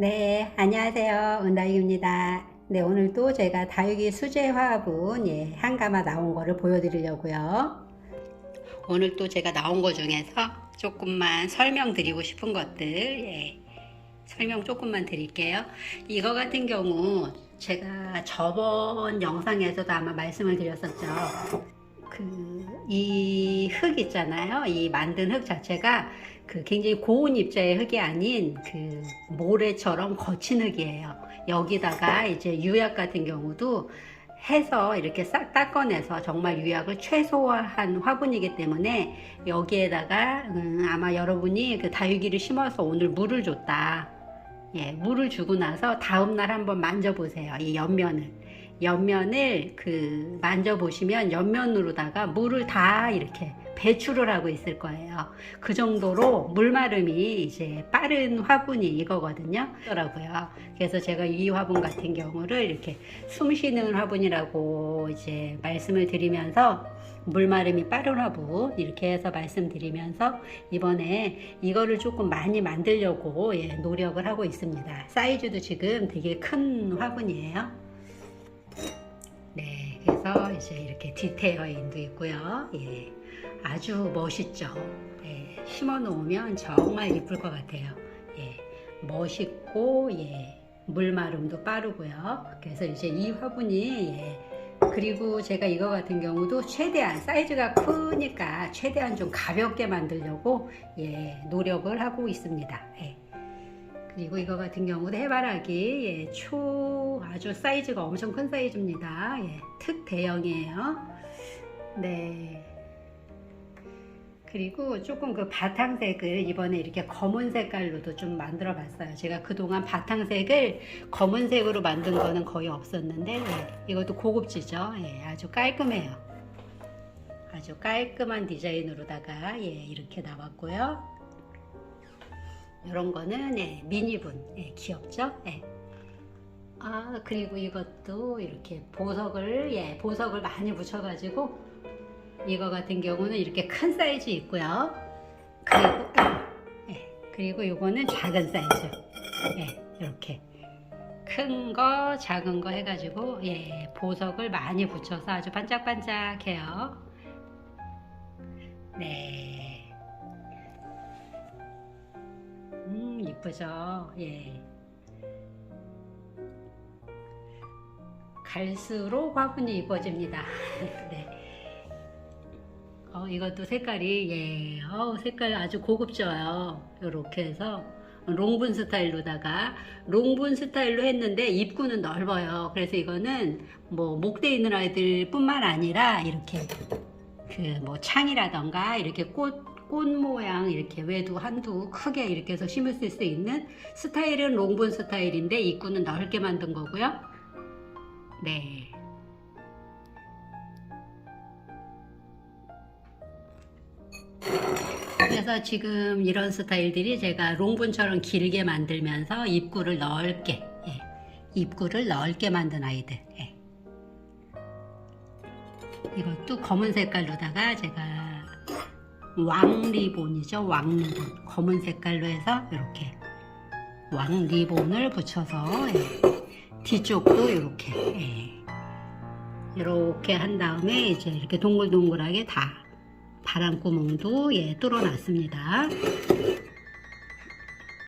네, 안녕하세요. 은다육입니다. 네, 오늘도 제가 다육이 수제 화분 예, 한 가마 나온 거를 보여드리려고요. 오늘 또 제가 나온 거 중에서 조금만 설명드리고 싶은 것들 예, 설명 조금만 드릴게요. 이거 같은 경우 제가 저번 영상에서도 아마 말씀을 드렸었죠. 그 이 흙 있잖아요. 이 만든 흙 자체가 그 굉장히 고운 입자의 흙이 아닌 그 모래처럼 거친 흙이에요. 여기다가 이제 유약 같은 경우도 해서 이렇게 싹 닦아내서 정말 유약을 최소화한 화분이기 때문에 여기에다가 음, 아마 여러분이 그 다육이를 심어서 오늘 물을 줬다. 예, 물을 주고 나서 다음날 한번 만져보세요. 이 옆면을. 옆면을 그 만져보시면 옆면으로다가 물을 다 이렇게 배출을 하고 있을 거예요. 그 정도로 물마름이 이제 빠른 화분이 이거거든요. 그래서 제가 이 화분 같은 경우를 이렇게 숨 쉬는 화분이라고 이제 말씀을 드리면서 물마름이 빠른 화분 이렇게 해서 말씀드리면서 이번에 이거를 조금 많이 만들려고 예, 노력을 하고 있습니다. 사이즈도 지금 되게 큰 화분이에요. 네, 그래서 이제 이렇게 디테일도 있고요. 예, 아주 멋있죠. 예, 심어 놓으면 정말 이쁠 것 같아요. 예, 멋있고, 예, 물마름도 빠르고요. 그래서 이제 이 화분이, 예, 그리고 제가 이거 같은 경우도 최대한 사이즈가 크니까 최대한 좀 가볍게 만들려고, 예, 노력을 하고 있습니다. 예. 그리고 이거 같은 경우도 해바라기 예, 초 아주 사이즈가 엄청 큰 사이즈입니다. 예, 특 대형이에요. 네. 그리고 조금 그 바탕색을 이번에 이렇게 검은 색깔로도 좀 만들어 봤어요. 제가 그동안 바탕색을 검은색으로 만든 거는 거의 없었는데 예, 이것도 고급지죠. 예, 아주 깔끔해요. 아주 깔끔한 디자인으로다가 예, 이렇게 나왔고요. 이런 거는 예, 미니분 예, 귀엽죠? 예. 아 그리고 이것도 이렇게 보석을 예 보석을 많이 붙여가지고 이거 같은 경우는 이렇게 큰 사이즈 있고요. 그리고 예, 그리고 이거는 작은 사이즈 예 이렇게 큰 거 작은 거 해가지고 예 보석을 많이 붙여서 아주 반짝반짝해요. 네. 음, 이쁘죠? 예. 갈수록 화분이 이뻐집니다. 네. 어, 이것도 색깔이, 예, 어, 색깔 아주 고급져요. 이렇게 해서. 롱분 스타일로다가 롱분 스타일로 했는데 입구는 넓어요. 그래서 이거는 뭐 목대 있는 아이들 뿐만 아니라 이렇게 그 뭐 창이라던가 이렇게 꽃, 꽃 모양 이렇게 외두 한두 크게 이렇게 해서 심을 수 있는 스타일은 롱분 스타일인데 입구는 넓게 만든 거고요. 네. 그래서 지금 이런 스타일들이 제가 롱분처럼 길게 만들면서 입구를 넓게, 예, 입구를 넓게 만든 아이들. 예. 이것도 검은 색깔로다가 제가 왕 리본이죠. 왕 리본. 검은 색깔로 해서 이렇게 왕 리본을 붙여서 예. 뒤쪽도 이렇게 예. 이렇게 한 다음에 이제 이렇게 동글동글하게 다 바람구멍도 예 뚫어놨습니다.